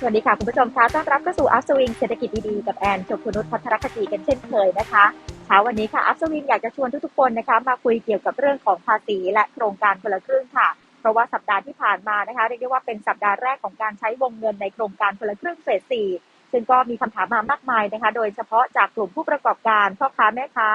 สวัสดีค่ะ คุณผู้ชมคะต้อนรับเข้าสู่อัพสวิงเศรษฐกิจดีๆกับแอนชมพนุชพัทรคติกันเช่นเคยนะคะเช้าวันนี้ค่ะอัพสวิงอยากจะชวนทุกๆคนนะคะมาคุยเกี่ยวกับเรื่องของภาษีและโครงการคนละครึ่งค่ะ เพราะว่าสัปดาห์ที่ผ่านมานะคะเรียกได้ว่าเป็นสัปดาห์แรกของการใช้วงเงินในโครงการคนละครึ่งเฟสสี่ซึ่งก็มีคำถามมามากมายนะคะ โดยเฉพาะจากกลุ่มผู้ประกอบการพ่อค้าแม่ค้า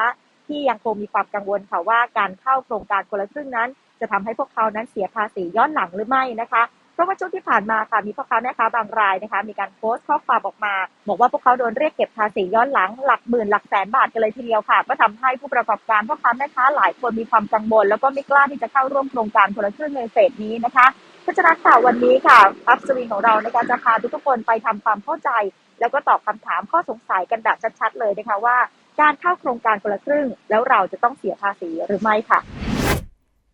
ที่ยังคงมีความกังวลค่ะว่าการเข้าโครงการคนละครึ่งนั้น จะทำให้พวกเขานั้นเสียภาษีย้อนหลังหรือไม่นะคะ เพราะว่าช่วงที่ผ่านมาค่ะมีพ่อค้าแม่ค้าบางรายนะคะ มีการโพสต์ข้อความออกมา บอกว่าพวกเขาโดนเรียกเก็บภาษีย้อนหลังหลักหมื่นหลักแสนบาทกันเลยทีเดียวค่ะ ก็ทำให้ผู้ประกอบการพ่อค้าแม่ค้าหลายคนมีความกังวล แล้วก็ไม่กล้าที่จะเข้าร่วมโครงการคนละครึ่งในเฟสนี้นะคะพราะฉะนั้นค่ะวันนี้ค่ะอัพสวิงของเราในการจะพาทุกๆคนไปทำความเข้าใจ แล้วก็ตอบคำถามข้อสงสัยกันแบบชัดๆเลยนะคะว่า การเข้าโครงการคนละครึ่ง แล้วเราจะต้องเสียภาษีหรือไม่ค่ะ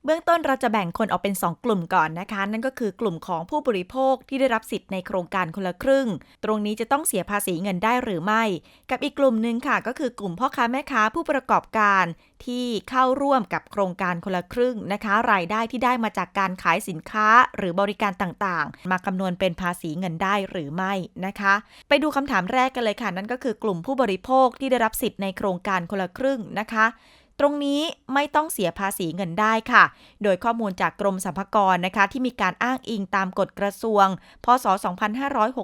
เบื้องต้นเราจะแบ่งคนออกเป็น 2 กลุ่มก่อนนะคะ นั่นก็คือกลุ่มของผู้บริโภคที่ได้รับสิทธิ์ในโครงการคนละครึ่ง ตรงนี้จะต้องเสียภาษีเงินได้หรือไม่ กับอีกกลุ่มหนึ่งค่ะ ก็คือกลุ่มพ่อค้าแม่ค้าผู้ประกอบการที่เข้าร่วมกับโครงการคนละครึ่งนะคะ รายได้ที่ได้มาจากการขายสินค้าหรือบริการต่างๆ มาคำนวณเป็นภาษีเงินได้หรือไม่นะคะ ไปดูคำถามแรกกันเลยค่ะ นั่นก็คือกลุ่มผู้บริโภคที่ได้รับสิทธิ์ในโครงการคนละครึ่งนะคะ ตรงนี้ไม่ต้องเสียภาษีเงินได้ค่ะ โดยข้อมูลจากกรมสรรพากรนะคะ ที่มีการอ้างอิงตามกฎกระทรวง พศ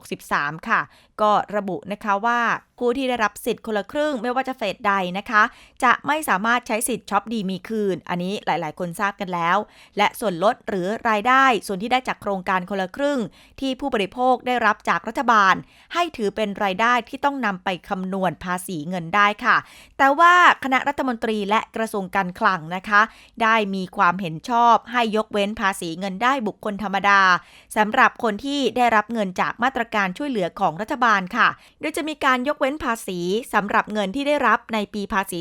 2563 ค่ะ ก็ระบุนะคะว่าผู้ที่ได้รับสิทธิ์คนละครึ่งไม่ว่าจะเฟสใดนะคะ จะไม่สามารถใช้สิทธิ์ช็อปดีมีคืน อันนี้หลาย ๆ คนทราบกันแล้ว และส่วนลดหรือรายได้ส่วนที่ได้จากโครงการคนละครึ่ง ที่ผู้บริโภคได้รับจากรัฐบาล ให้ถือเป็นรายได้ที่ต้องนำไปคำนวณภาษีเงินได้ค่ะ แต่ว่าคณะรัฐมนตรีและกระทรวงการคลังนะคะ ได้มีความเห็นชอบให้ยกเว้นภาษีเงินได้บุคคลธรรมดาสำหรับคนที่ได้รับเงินจากมาตรการช่วยเหลือของรัฐบาลค่ะ โดยจะมีการยกเว้นภาษีสำหรับเงินที่ได้รับในปีภาษี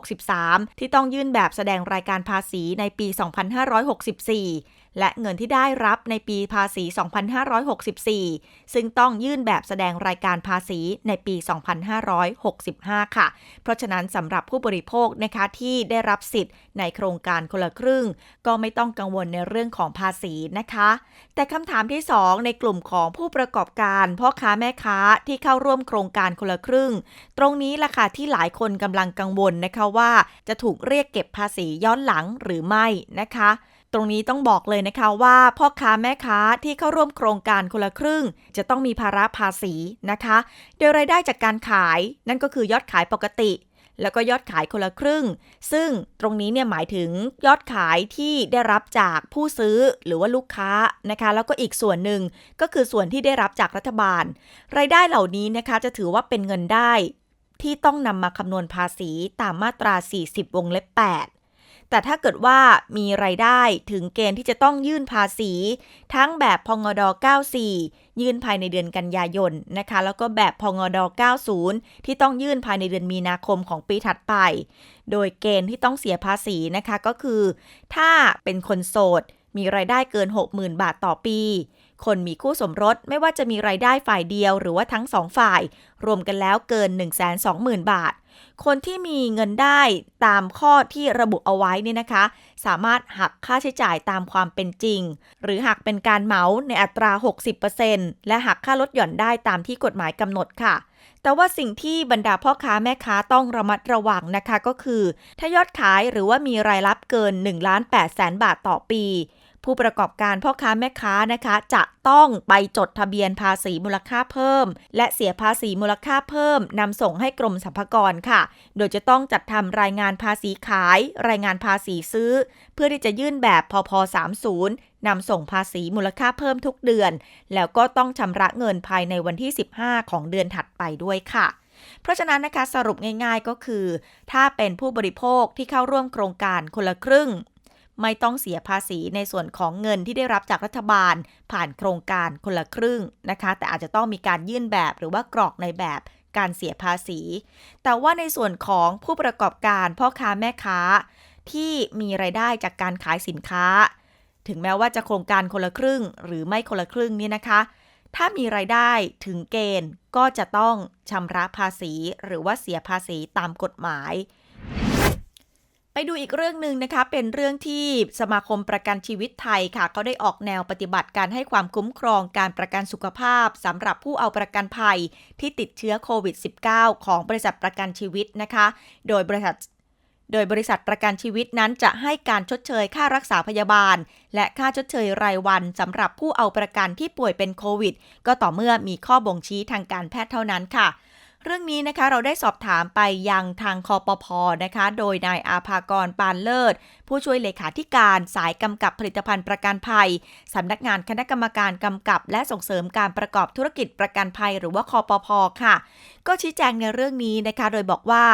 2563 ที่ต้องยื่นแบบแสดงรายการภาษีในปี 2564 และเงินที่ได้รับในปีภาษี 2564 ซึ่งต้องยื่นแบบแสดงรายการภาษีในปี 2565 ค่ะ เพราะฉะนั้นสำหรับผู้บริโภคนะคะที่ได้รับสิทธิ์ในโครงการคนละครึ่ง ก็ไม่ต้องกังวลในเรื่องของภาษีนะคะ แต่คำถามที่ 2 ในกลุ่มของผู้ประกอบการพ่อค้าแม่ค้าที่เข้าร่วมโครงการคนละครึ่ง ตรงนี้ล่ะค่ะที่หลายคนกำลังกังวลนะคะว่า จะถูกเรียกเก็บภาษีย้อนหลังหรือไม่นะคะ ตรงนี้ต้องบอกเลยนะคะว่าพ่อค้าแม่ค้าที่เข้าร่วมโครงการคนละครึ่ง จะต้องมีภาระภาษีนะคะ โดยรายได้จากการขายนั่นก็คือยอดขายปกติ แล้วก็ยอดขายคนละครึ่ง ซึ่งตรงนี้เนี่ยหมายถึงยอดขายที่ได้รับจากผู้ซื้อหรือว่าลูกค้านะคะ แล้วก็อีกส่วนหนึ่งก็คือส่วนที่ได้รับจากรัฐบาล รายได้เหล่านี้นะคะจะถือว่าเป็นเงินได้ที่ต้องนำมาคำนวณภาษีตามมาตรา 40 วงเล็บ 8 แต่ถ้าเกิดว่ามีรายได้ถึงเกณฑ์ที่จะต้องยื่นภาษี ทั้งแบบพงด 94 ยื่นภายในเดือนกันยายนนะคะ แล้วก็แบบพงด 90 ที่ต้องยื่นภายในเดือนมีนาคมของปีถัดไป โดยเกณฑ์ที่ต้องเสียภาษีนะคะก็คือ ถ้าเป็นคนโสด มีรายได้เกิน 60,000 บาทต่อปี คนมีคู่สมรสไม่ว่าจะมีรายได้ฝ่ายเดียวหรือว่าทั้งสองฝ่าย รวมกันแล้วเกิน 120,000 บาท คนที่มีเงินได้ตามข้อที่ระบุเอาไว้เนี่ยนะคะ สามารถหักค่าใช้จ่ายตามความเป็นจริง หรือหักเป็นการเหมาในอัตรา 60%และหักค่าลดหย่อนได้ตามที่กฎหมายกำหนดค่ะแต่ว่าสิ่งที่บรรดาพ่อค้าแม่ค้าต้องระมัดระวังนะคะก็คือ ถ้ายอดขายหรือว่ามีรายรับเกิน1ล้าน8แสนบาทต่อปี ผู้ประกอบการพ่อค้าแม่ค้านะคะ จะต้องไปจดทะเบียนภาษีมูลค่าเพิ่ม และเสียภาษีมูลค่าเพิ่มนำส่งให้กรมสรรพากรค่ะ โดยจะต้องจัดทำรายงานภาษีขาย รายงานภาษีซื้อ เพื่อที่จะยื่นแบบพพ30นำส่งภาษีมูลค่าเพิ่มทุกเดือน แล้วก็ต้องชำระเงินภายในวันที่ 15 ของเดือนถัดไปด้วยค่ะเพราะฉะนั้นนะคะสรุปง่ายๆก็คือ ถ้าเป็นผู้บริโภคที่เข้าร่วมโครงการคนละครึ่ง ไม่ต้องเสียภาษีในส่วนของเงินที่ได้รับจากรัฐบาล ผ่านโครงการคนละครึ่งนะคะ แต่อาจจะต้องมีการยื่นแบบหรือว่ากรอกในแบบการเสียภาษี แต่ว่าในส่วนของผู้ประกอบการพ่อค้าแม่ค้า ที่มีรายได้จากการขายสินค้า ถึงแม้ว่าจะโครงการคนละครึ่ง หรือไม่คนละครึ่งนี่นะคะ ถ้ามีรายได้ถึงเกณฑ์ก็จะต้องชำระภาษี หรือว่าเสียภาษีตามกฎหมาย ไปดูอีกเรื่องหนึ่งนะคะ เป็นเรื่องที่สมาคมประกันชีวิตไทยค่ะเขาได้ออกแนวปฏิบัติการให้ความคุ้มครองการประกันสุขภาพสำหรับผู้เอาประกันภัยที่ติดเชื้อโควิด -19 ของบริษัทประกันชีวิตนะคะ โดยบริษัทโดยบริษัทประกันชีวิตนั้นจะให้การชดเชยค่ารักษาพยาบาล และค่าชดเชยรายวันสำหรับผู้เอาประกันที่ป่วยเป็นโควิด ก็ต่อเมื่อมีข้อบ่งชี้ทางการแพทย์เท่านั้นค่ะ เรื่องนี้นะคะเราได้สอบถามไปยังทางคอปพนะคะ โดยนายอาภากรปานเลิศ ผู้ช่วยเลขาธิการสายกำกับผลิตภัณฑ์ประกันภัยสำนักงานคณะกรรมการกำกับ และส่งเสริมการประกอบธุรกิจประกันภัย หรือว่าคอปพค่ะ ก็ชี้แจงในเรื่องนี้นะคะ โดยบอกว่า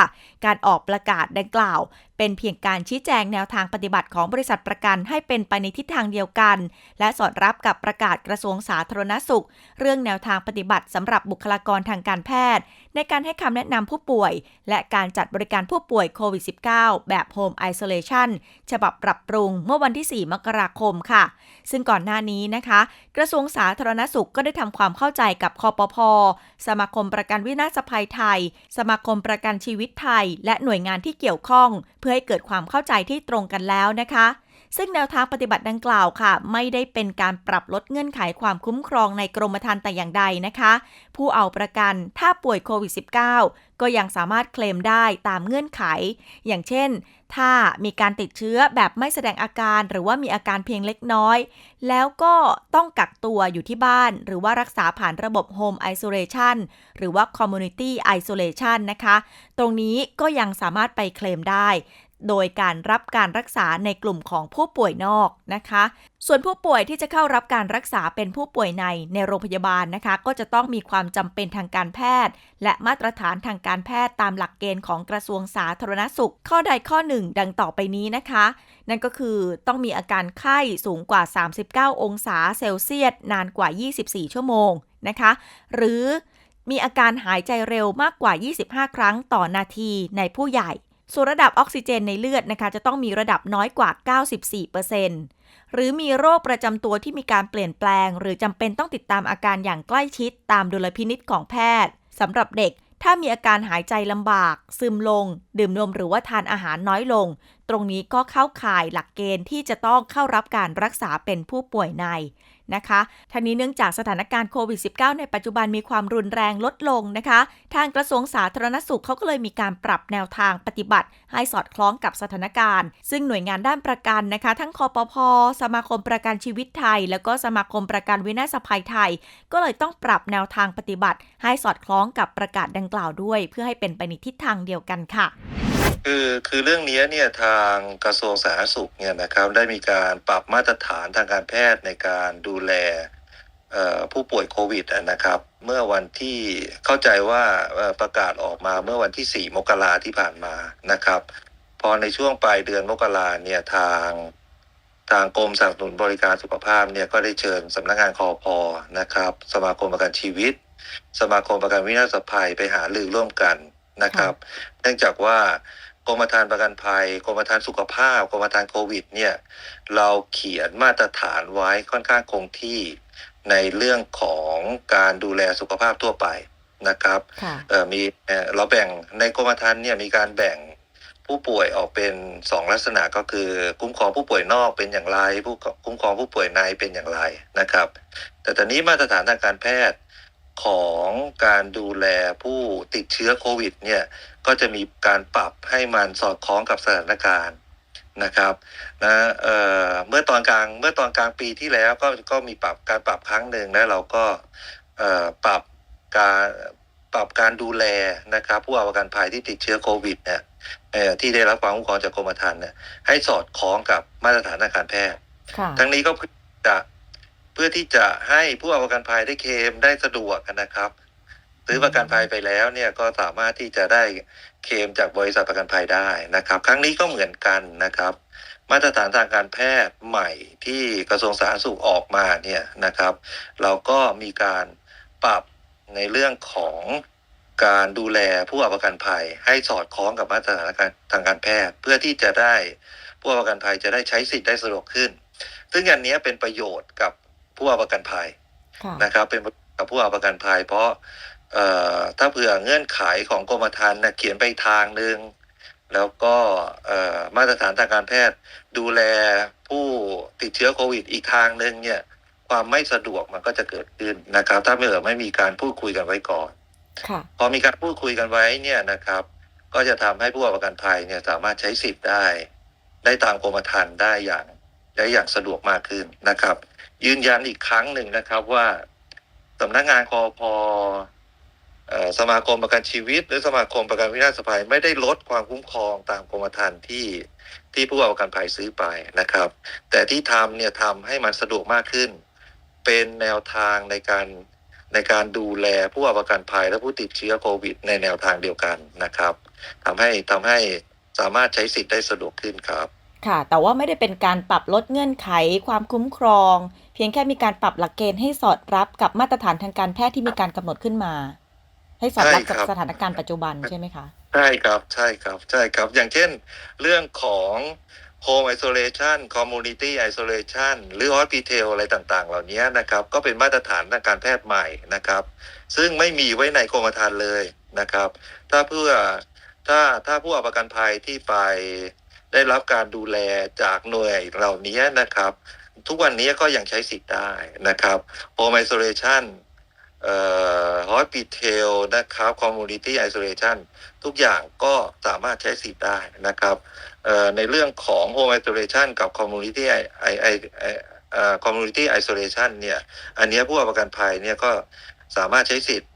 การออกประกาศดังกล่าว เป็นเพียงการชี้แจงแนวทางปฏิบัติของบริษัทประกันให้เป็นไปในทิศทางเดียวกัน และสอดรับกับประกาศกระทรวงสาธารณสุข เรื่องแนวทางปฏิบัติสำหรับบุคลากรทางการแพทย์ ในการให้คำแนะนำผู้ป่วย และการจัดบริการผู้ป่วยโควิด -19 แบบ Home Isolation ฉบับปรับปรุงเมื่อวันที่ 4 มกราคมค่ะ ซึ่งก่อนหน้านี้นะคะ กระทรวงสาธารณสุขก็ได้ทำความเข้าใจกับคอปพสมาคมประกันวินาศภัยไทย สมาคมประกันชีวิตไทย และหน่วยงานที่เกี่ยวข้อง เพื่อให้เกิดความเข้าใจที่ตรงกันแล้วนะคะ ซึ่งแนวทางปฏิบัติดังกล่าวค่ะ ไม่ได้เป็นการปรับลดเงื่อนไขความคุ้มครองในกรมธรรม์แต่อย่างใดนะคะ ผู้เอาประกันถ้าป่วยโควิด -19 ก็ยังสามารถเคลมได้ตามเงื่อนไข อย่างเช่น ถ้ามีการติดเชื้อแบบไม่แสดงอาการ หรือว่ามีอาการเพียงเล็กน้อย แล้วก็ต้องกักตัวอยู่ที่บ้าน หรือว่ารักษาผ่านระบบ Home Isolation หรือว่า Community Isolation นะคะ ตรงนี้ก็ยังสามารถไปเคลมได้ โดยการรับการรักษาในกลุ่มของผู้ป่วยนอกนะคะ ส่วนผู้ป่วยที่จะเข้ารับการรักษาเป็นผู้ป่วยในในโรงพยาบาลนะคะ ก็จะต้องมีความจำเป็นทางการแพทย์ และมาตรฐานทางการแพทย์ตามหลักเกณฑ์ของกระทรวงสาธารณสุข ข้อใดข้อหนึ่ง ดังต่อไปนี้นะคะ นั่นก็คือต้องมีอาการไข้สูงกว่า 39 องศาเซลเซียสนานกว่า 24 ชั่วโมงนะคะ หรือมีอาการหายใจเร็วมากกว่า 25 ครั้งต่อนาทีในผู้ใหญ่ ส่วนระดับออกซิเจนในเลือดนะคะจะต้องมีระดับน้อยกว่า 94%หรือมีโรคประจำตัวที่มีการเปลี่ยนแปลง หรือจำเป็นต้องติดตามอาการอย่างใกล้ชิดตามดุลพินิษของแพทย์สำหรับเด็กถ้ามีอาการหายใจลำบาก ซึมลง ดื่มนมหรือว่าทานอาหารน้อยลงตรงนี้ก็เข้าข่ายหลักเกณฑ์ที่จะต้องเข้ารับการรักษาเป็นผู้ป่วยในนะคะทั้งนี้เนื่องจากสถานการณ์โควิด -19 ในปัจจุบันมีความรุนแรงลดลงนะคะ ทางกระทรวงสาธารณสุขเขาก็เลยมีการปรับแนวทางปฏิบัติ ให้สอดคล้องกับสถานการณ์ ซึ่งหน่วยงานด้านประกันนะคะ ทั้งคอปพสมาคมประกันชีวิตไทย แล้วก็สมาคมประกันวินาศภัยไทย ก็เลยต้องปรับแนวทางปฏิบัติ ให้สอดคล้องกับประกาศดังกล่าวด้วย เพื่อให้เป็นไปในทิศทางเดียวกันค่ะ คือคือเรื่องนี้เนี่ยทางกระทรวงสาธารณสุขเนี่ยนะครับได้มีการปรับมาตรฐานทางการแพทย์ในการดูแลเอ่อผู้ป่วยโควิดอะนะครับ เมื่อวันที่เข้าใจว่าเอ่อประกาศออกมาเมื่อวันที่ 4 มกราที่ผ่านมานะครับ พอในช่วงปลายเดือนมกราเนี่ยทางทางกรมสนับสนุนบริการสุขภาพเนี่ยก็ได้เชิญสำนักงานคอพอนะครับ สมาคมประกันชีวิต สมาคมประกันวินาศภัยไปหารือร่วมกันนะครับ เนื่องจากว่า กรมธรรม์ประกันภัย กรมธรรม์สุขภาพ กรมธรรม์โควิดเนี่ยเราเขียนมาตรฐานไว้ค่อนข้างคงที่ในเรื่องของการดูแลสุขภาพทั่วไปนะครับค่ะเอ่อมีเอ่อเราแบ่งในกรมธรรม์เนี่ยมีการแบ่งผู้ป่วยออกเป็นสองลักษณะก็คือ คุ้มครองผู้ป่วยนอกเป็นอย่างไร ผู้คุ้มครองผู้ป่วยในเป็นอย่างไรนะครับ แต่ตอนนี้มาตรฐานทางการแพทย์ ของการดูแลผู้ติดเชื้อโควิดเนี่ยก็จะมีการปรับให้มันสอดคล้องกับสถานการณ์นะครับนะเอ่อเมื่อตอนกลางเมื่อตอนกลางปีที่แล้วก็ก็มีปรับการปรับครั้งหนึ่งแล้วเราก็เอ่อปรับการปรับการดูแลนะครับ ผู้เอาประกันภัยที่ติดเชื้อโควิดเนี่ยเอ่อที่ได้รับความคุ้มครองจากกรมธรรม์เนี่ยให้สอดคล้องกับมาตรฐานทางการแพทย์ค่ะทั้งนี้ก็เพื่อจะ เพื่อที่จะให้ผู้เอาประกันภัยได้เคลมได้สะดวกนะครับ ซื้อประกันภัยไปแล้วเนี่ยก็สามารถที่จะได้เคลมจากบริษัทประกันภัยได้นะครับ ครั้งนี้ก็เหมือนกันนะครับ มาตรฐานทางการแพทย์ใหม่ที่กระทรวงสาธารณสุขออกมาเนี่ยนะครับ เราก็มีการปรับในเรื่องของการดูแลผู้เอาประกันภัย ให้สอดคล้องกับมาตรฐานทางการแพทย์ เพื่อที่จะได้ผู้เอาประกันภัยจะได้ใช้สิทธิ์ได้สะดวกขึ้น ซึ่งอันนี้เป็นประโยชน์กับ ผู้เอาประกันภัยค่ะนะครับ เป็นประโยชน์กับผู้เอาประกันภัย เพราะเอ่อถ้าเผื่อเงื่อนไขของกรมธรรม์นะเขียนไปทางหนึ่งแล้วก็เอ่อมาตรฐานทางการแพทย์ ดูแลผู้ติดเชื้อโควิดอีกทางหนึ่งเนี่ย ความไม่สะดวกมันก็จะเกิดขึ้นนะครับ ถ้าไม่เออไม่มีการพูดคุยกันไว้ก่อนค่ะพอมีการพูดคุยกันไว้เนี่ยนะครับ ก็จะทำให้ผู้ประกันภัยเนี่ยสามารถใช้สิทธิ์ได้ ได้ตามกรมธรรม์ได้อย่าง ได้อย่างสะดวกมากขึ้นนะครับ ยืนยันอีกครั้งหนึ่งนะครับว่าสำนักงานคอพอสมาคมประกันชีวิต หรือสมาคมประกันวินาศภัยไม่ได้ลดความคุ้มครองตามกรมธรรม์ที่ที่ผู้ประกันภัยซื้อไปนะครับ แต่ที่ทำเนี่ยทำให้มันสะดวกมากขึ้น เป็นแนวทางในการในการดูแลผู้ประกันภัยและผู้ติดเชื้อโควิด ในแนวทางเดียวกันนะครับทำให้ทำให้สามารถใช้สิทธิ์ได้สะดวกขึ้นครับ ค่ะ แต่ว่าไม่ได้เป็นการปรับลดเงื่อนไขความคุ้มครอง เพียงแค่มีการปรับหลักเกณฑ์ให้สอดรับกับมาตรฐานทางการแพทย์ที่มีการกำหนดขึ้นมา ให้สอดรับกับใช่ครับสถานการณ์ปัจจุบันใช่ไหมคะ ใช่ครับ ใช่ครับ ใช่ครับ อย่างเช่น เรื่องของ home isolation community isolation หรือ hospital อะไรต่างๆ เหล่านี้นะครับ ก็เป็นมาตรฐานทางการแพทย์ใหม่นะครับ ซึ่งไม่มีไว้ในกรมธรรม์เลยนะครับ ถ้าเพื่อถ้าถ้าผู้ประกันภัยที่ไป ได้รับการดูแลจากหน่วยเหล่านี้นะครับ ทุกวันนี้ก็ยังใช้สิทธิ์ได้นะครับ home isolation เอ่อ hospital นะครับ community isolation ทุกอย่างก็สามารถใช้สิทธิ์ได้นะครับเอ่อในเรื่องของ home isolation กับ community i i i เอ่อ community isolation เนี่ยอันนี้ผู้ประกันภัยเนี่ยก็สามารถใช้สิทธิ์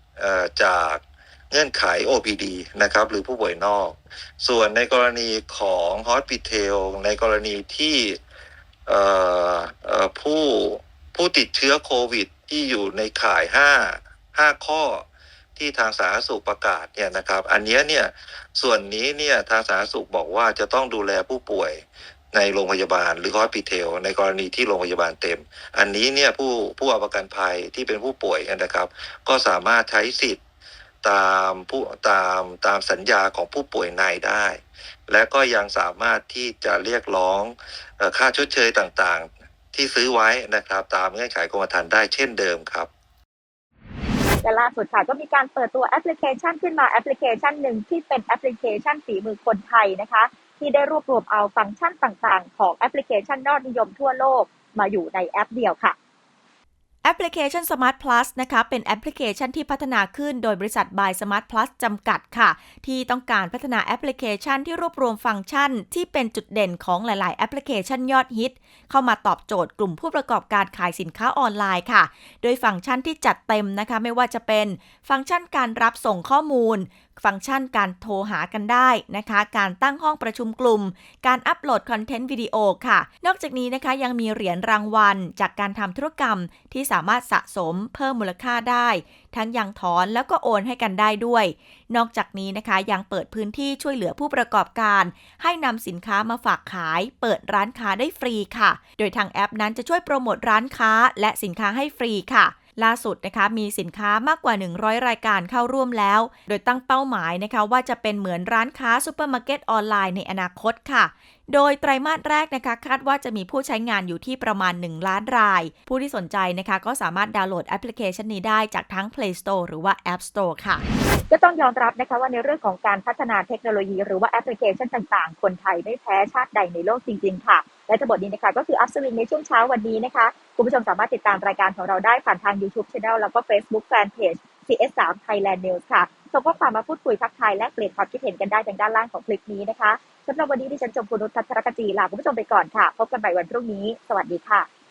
จาก เงื่อนไข OPD นะครับหรือผู้ป่วยนอก ส่วนในกรณีของ hospital ในกรณีที่ผู้ผู้ติดเชื้อโควิด ที่อยู่ในข่ายห้าห้าข้อที่ทางสาธารณสุขประกาศเนี่ยนะครับ อันเนี้ยเนี่ยส่วนนี้เนี่ยทางสาธารณสุขบอกว่าจะต้องดูแลผู้ป่วยในโรงพยาบาลหรือ hospital ในกรณีที่โรงพยาบาลเต็ม อันนี้เนี่ยผู้ผู้เอาประกันภัยที่เป็นผู้ป่วยนะครับ ก็สามารถใช้สิทธิ์ ตามผู้ตามตามสัญญาของผู้ป่วยในได้ และก็ยังสามารถที่จะเรียกร้องค่าชดเชยต่างๆ ที่ซื้อไว้นะครับ ตามเงื่อนไขกรมธรรม์ได้เช่นเดิมครับและล่าสุดค่ะก็มีการเปิดตัวแอปพลิเคชันขึ้นมาแอปพลิเคชันหนึ่งที่เป็นแอปพลิเคชันฝีมือคนไทยนะคะ ที่ได้รวบรวมเอาฟังก์ชันต่างๆ ของแอปพลิเคชันยอดนิยมทั่วโลกมาอยู่ในแอปเดียวค่ะ แอปพลิเคชัน Smart Plus นะคะเป็นแอปพลิเคชันที่พัฒนาขึ้นโดยบริษัท By Smart Plus จำกัดค่ะ ที่ต้องการพัฒนาแอปพลิเคชันที่รวบรวมฟังก์ชัน ที่เป็นจุดเด่นของหลาย ๆ แอปพลิเคชันยอดฮิต เข้ามาตอบโจทย์กลุ่มผู้ประกอบการขายสินค้าออนไลน์ค่ะ โดยฟังก์ชันที่จัดเต็มนะคะ ไม่ว่าจะเป็นฟังก์ชันการรับส่งข้อมูล ฟังก์ชันการโทรหากันได้นะคะ การตั้งห้องประชุมกลุ่ม การอัปโหลดคอนเทนต์วิดีโอค่ะ นอกจากนี้นะคะยังมีเหรียญรางวัล จากการทำธุรกรรมที่สามารถสะสมเพิ่มมูลค่าได้ ทั้งยังถอนแล้วก็โอนให้กันได้ด้วย นอกจากนี้นะคะยังเปิดพื้นที่ช่วยเหลือผู้ประกอบการ ให้นำสินค้ามาฝากขาย เปิดร้านค้าได้ฟรีค่ะ โดยทางแอปนั้นจะช่วยโปรโมทร้านค้าและสินค้าให้ฟรีค่ะ ล่าสุดนะคะมีสินค้ามากกว่า 100 รายการเข้าร่วมแล้ว โดยตั้งเป้าหมายนะคะว่าจะเป็นเหมือนร้านค้าซูเปอร์มาร์เก็ตออนไลน์ในอนาคตค่ะ โดยไตรมาสแรกนะคะคาดว่าจะมีผู้ใช้งานอยู่ที่ประมาณ 1 ล้านราย ผู้ที่สนใจนะคะก็สามารถดาวน์โหลดแอปพลิเคชันนี้ได้จากทั้ง Play Store หรือว่า App Store ค่ะก็ต้องยอมรับนะคะว่าในเรื่องของการพัฒนาเทคโนโลยี หรือว่าแอปพลิเคชันต่างๆ คนไทยไม่แพ้ชาติใดในโลกจริง ๆ ค่ะ และทั้งหมดนี้นะคะก็คืออัพสวิงในช่วงเช้าวันนี้นะคะ คุณผู้ชมสามารถติดตามรายการของเราได้ผ่านทาง YouTube Channel แล้วก็ Facebook Fanpage CS3 Thailand News ค่ะส่งข้อความมาพูดคุยทักทายและเปลี่ยนความคิดเห็นกันได้ทางด้านล่างของคลิปนี้นะคะ สำหรับวันนี้ดิฉันจมพูนุชทัศรกจีลาคุณผู้ชมไปก่อนค่ะ พบกันใหม่วันพรุ่งนี้ สวัสดีค่ะ